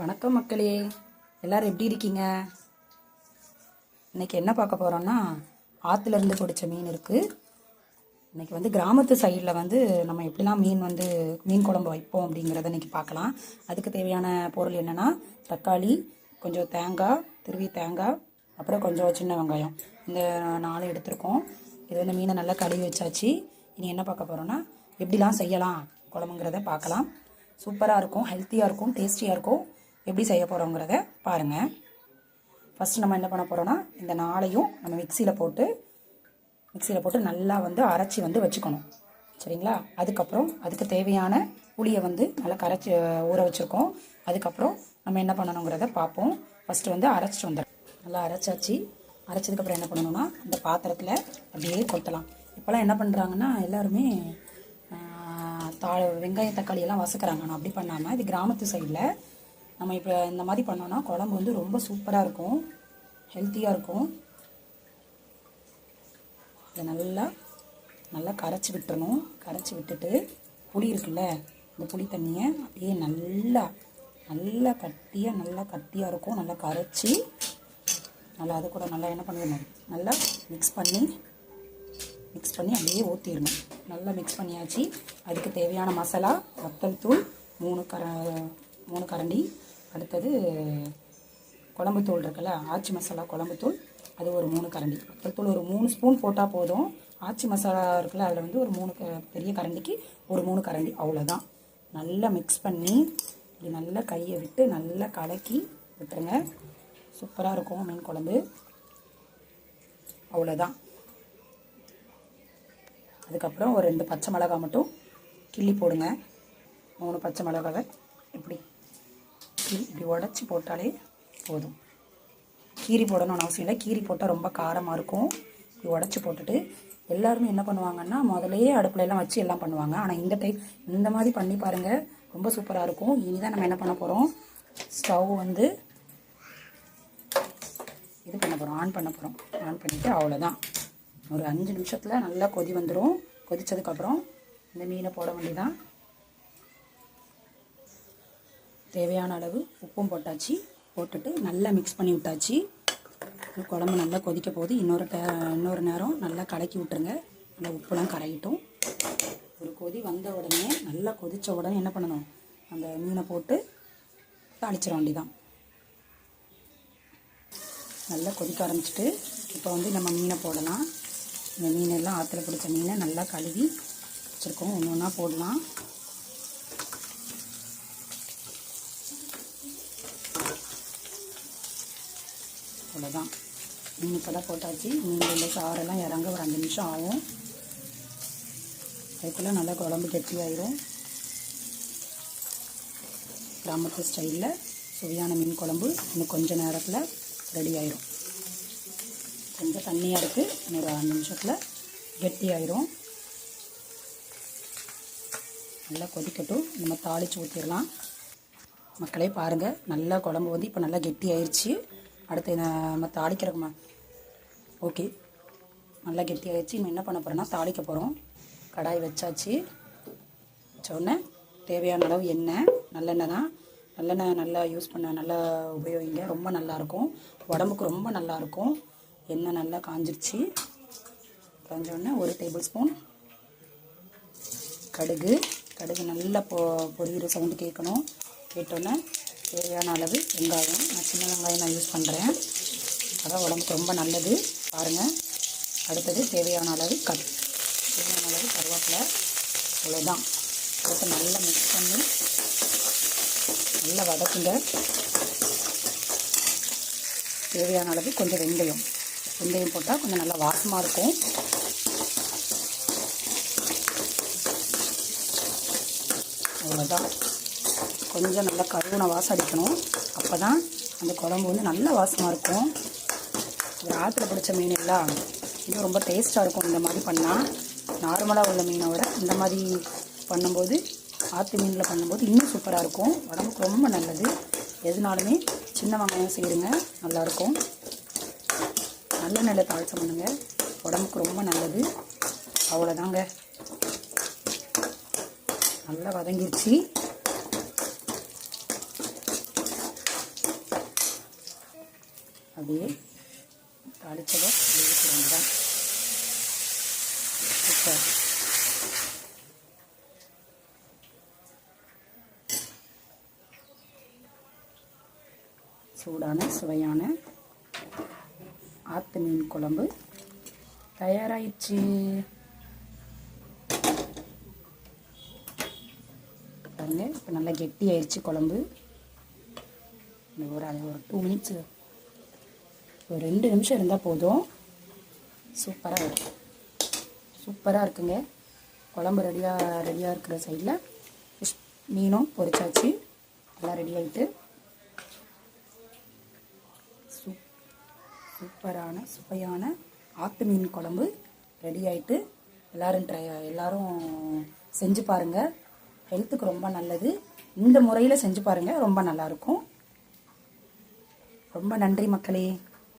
வணக்கம் மக்களே. எல்லாரும் எப்படி இருக்கீங்க? இன்னைக்கு என்ன பார்க்க போகிறோன்னா ஆற்றுலேருந்து பிடிச்ச மீன் இருக்குது இன்றைக்கி வந்து கிராமத்து சைடில் வந்து நம்ம எப்படிலாம் மீன் வந்து மீன் குழம்பு வைப்போம் அப்படிங்கிறத இன்றைக்கி பார்க்கலாம். அதுக்கு தேவையான பொருள் என்னென்னா தக்காளி கொஞ்சம் தேங்காய் திருவி தேங்காய் அப்புறம் கொஞ்சம் சின்ன வெங்காயம். இந்த நாலு எடுத்திருக்கோம். இது வந்து மீனை நல்லா கழுவி வச்சாச்சு. இனி என்ன பார்க்க போகிறோன்னா எப்படிலாம் செய்யலாம் குழம்புங்கிறத பார்க்கலாம். சூப்பராக இருக்கும் ஹெல்த்தியாக இருக்கும் டேஸ்டியாக இருக்கும். எப்படி செய்ய போகிறோங்கிறத பாருங்கள் ஃபஸ்ட்டு நம்ம என்ன பண்ண போகிறோன்னா இந்த நாளையும் நம்ம மிக்சியில் போட்டு மிக்சியில் போட்டு நல்லா வந்து அரைச்சி வந்து வச்சுக்கணும். சரிங்களா? அதுக்கப்புறம் அதுக்கு தேவையான புளியை வந்து நல்லா கரைச்சி ஊற வச்சுருக்கோம். அதுக்கப்புறம் நம்ம என்ன பண்ணணுங்கிறத பார்ப்போம். ஃபஸ்ட்டு வந்து அரைச்சிட்டு வந்துடும் நல்லா அரைச்சாச்சு. அரைச்சதுக்கப்புறம் என்ன பண்ணணும்னா இந்த பாத்திரத்தில் அப்படியே கொட்டலாம் இப்போலாம் என்ன பண்ணுறாங்கன்னா எல்லாருமே தா வெங்காயம் தக்காளி எல்லாம் வசக்கிறாங்க. ஆனால் அப்படி பண்ணாமல் இது கிராமத்து சைடில் நம்ம இப்போ இந்த மாதிரி பண்ணோன்னா குழம்பு வந்து ரொம்ப சூப்பராக இருக்கும். ஹெல்த்தியாக இருக்கும். இதை நல்லா நல்லா கரைச்சி விட்டுறணும். கரைச்சி விட்டுட்டு புளி இருக்குல்ல இந்த புளி தண்ணியை அப்படியே நல்லா நல்லா கட்டியாக நல்லா கட்டியாக இருக்கும். நல்லா கரைச்சி நல்லா அது கூட நல்லா என்ன பண்ணிடணும் நல்லா மிக்ஸ் பண்ணி மிக்ஸ் பண்ணி அப்படியே ஊற்றிடணும் நல்லா மிக்ஸ் பண்ணியாச்சு. அதுக்கு தேவையான மசாலா வத்தல் தூள் மூணு கர மூணு கரண்டி அடுத்தது குழம்பு தூள் இருக்குல்ல ஆச்சி மசாலா குழம்பு தூள். அது ஒரு மூணு கரண்டி. வத்தல் தூள் ஒரு மூணு ஸ்பூன் போட்டால் போதும். ஆச்சி மசாலா இருக்குல்ல அதில் வந்து ஒரு மூணு க- பெரிய கரண்டிக்கு ஒரு மூணு கரண்டி. அவ்வளோதான் நல்லா மிக்ஸ் பண்ணி இது நல்லா கையை விட்டு நல்லா கலக்கி விட்டுருங்க. சூப்பராக இருக்கும் மீன் குழம்பு. அவ்வளோதான் அதுக்கப்புறம் ஒரு ரெண்டு பச்சை மிளகா மட்டும் கிள்ளி போடுங்க. மூணு பச்சை மிளகாவை. இப்படி. கிள்ளி இப்படி உடச்சி போட்டாலே போதும். கீரி போடணும்னு அவசியம் இல்லை. கீரி போட்டால் ரொம்ப காரமாக இருக்கும். இப்படி உடச்சி போட்டுட்டு எல்லாருமே என்ன பண்ணுவாங்கன்னா முதலையே அடுப்புல எல்லாம் வச்சு எல்லாம் பண்ணுவாங்க. ஆனால் இந்த டைப் இந்த மாதிரி பண்ணி பாருங்கள் ரொம்ப சூப்பராக இருக்கும். இனிதான் நம்ம என்ன பண்ண போகிறோம் ஸ்டவ் வந்து இது பண்ண போகிறோம் ஆன் பண்ண போகிறோம் ஆன் பண்ணிவிட்டு அவ்வளோதான் ஒரு அஞ்சு நிமிஷத்தில் நல்லா கொதி வந்துடும் கொதித்ததுக்கப்புறம் இந்த மீனை போட வேண்டியதான் தேவையான அளவு உப்பும் போட்டாச்சு. போட்டுட்டு நல்லா மிக்ஸ் பண்ணி விட்டாச்சு. குழம்பு நல்லா கொதிக்க போகுது. இன்னொரு டே இன்னொரு நேரம் நல்லா கலக்கி விட்டுருங்க. நல்லா உப்புலாம் கரையிட்டும். ஒரு கொதி வந்த உடனே நல்லா கொதித்த உடனே என்ன பண்ணணும்? அந்த மீனை போட்டு தாளிச்சிட வேண்டிதான் நல்லா கொதிக்க ஆரம்பிச்சிட்டு இப்போ வந்து நம்ம மீனை போடலாம். இந்த மீனெல்லாம் ஆற்றுல பிடிச்ச மீனை நல்லா கழுவி வச்சுருக்கோம். ஒன்று ஒன்றா போடலாம். அவ்வளோதான் மீன் இப்போதான் போட்டாச்சு. மீன் உள்ள சாரெல்லாம் இறங்க ஒரு அஞ்சு நிமிஷம் ஆகும். அதுக்குள்ளே நல்லா குழம்பு கெட்டியாயிரும் கிராமத்து ஸ்டைலில் சுவையான மீன் குழம்பு இன்னும் கொஞ்ச நேரத்தில் ரெடி ஆயிரும். கொஞ்சம் தண்ணியாக இருக்குது இன்னொரு அஞ்சு நிமிஷத்தில் கெட்டி ஆயிரும். நல்லா கொதிக்கட்டும். நம்ம தாளித்து ஊற்றிடலாம் மக்களே பாருங்கள் நல்லா குழம்பு வந்து இப்போ நல்லா கெட்டி ஆயிடுச்சு அடுத்து இதை நம்ம தாளிக்கிறோமா ஓகே. நல்லா கெட்டியாகிடுச்சு நம்ம என்ன பண்ண போகிறோன்னா தாளிக்க போகிறோம் கடாய் வச்சாச்சு. வச்சோடனே தேவையான அளவு எண்ணெய் நல்லெண்ணெய் தான். நல்லெண்ணெய் நல்லா யூஸ் பண்ண நல்லா உபயோகிங்க. ரொம்ப நல்லாயிருக்கும். உடம்புக்கு ரொம்ப நல்லாயிருக்கும். எண்ணெய் நல்லா காஞ்சிருச்சு. காஞ்சோடனே ஒரு டேபிள் ஸ்பூன் கடுகு. கடுகு நல்லா பொ பொரியிற சவுண்டு கேட்கணும். கேட்டோன்னே தேவையான அளவு வெங்காயம் நான் சின்ன வெங்காயம் நான் யூஸ் பண்ணுறேன் அதான் உடம்புக்கு ரொம்ப நல்லது. பாருங்கள் அடுத்தது தேவையான அளவு கட் தேவையான அளவு கருவேப்பிலை. இவ்வளோதான் போட்டு நல்லா மிக்ஸ் பண்ணி நல்லா வதக்குங்க. தேவையான அளவு கொஞ்சம் வெந்தயம். வெந்தயம் போட்டால் கொஞ்சம் நல்லா வாசமாக இருக்கும். அவ்வளோதான் கொஞ்சம் நல்லா கருவுன வாசம் அடிக்கணும். அப்போ தான் அந்த குழம்பு வந்து நல்ல வாசமாக இருக்கும். ஒரு ஆற்றுல பிடிச்ச மீன் இல்லை. இது ரொம்ப டேஸ்ட்டாக இருக்கும் இந்த மாதிரி பண்ணால் நார்மலாக உள்ள மீனை விட இந்த மாதிரி பண்ணும்போது ஆற்று மீனில் பண்ணும்போது இன்னும் சூப்பராக இருக்கும். உடம்புக்கு ரொம்ப நல்லது. எதுனாலுமே சின்ன வெங்காயம் செய்யுங்க நல்லாயிருக்கும் நல்ல நல்ல தாழ்ச்சம் பண்ணுங்கள் உடம்புக்கு ரொம்ப நல்லது. அவ்வளோதாங்க நல்லா வதங்கிருச்சு. அப்படியே தாளித்ததை ஊற்றி வேண்டியதான் இப்போ சூடான சுவையான ஆத்து மீன் குழம்பு தயாராயிடுச்சு. பாருங்க இப்போ நல்லா கெட்டி ஆயிடுச்சு குழம்பு ஒரு அது ஒரு டூ மினிட்ஸ் ஒரு ரெண்டு நிமிஷம் இருந்தால் போதும். சூப்பராக இருக்கும் சூப்பராக இருக்குங்க. குழம்பு ரெடியாக ரெடியாக இருக்கிற சைடில் ஃபிஷ் மீனும் பொரிச்சாச்சு. எல்லாம் ரெடி ஆகிட்டு சூப் சூப்பரான சுவையான ஆத்து மீன் குழம்பு ரெடி ஆகிட்டு எல்லாரும் ட்ரை எல்லோரும் செஞ்சு பாருங்கள் ஹெல்த்துக்கு ரொம்ப நல்லது. இந்த முறையில் செஞ்சு பாருங்கள் ரொம்ப நல்லாயிருக்கும் ரொம்ப நன்றி மக்களே.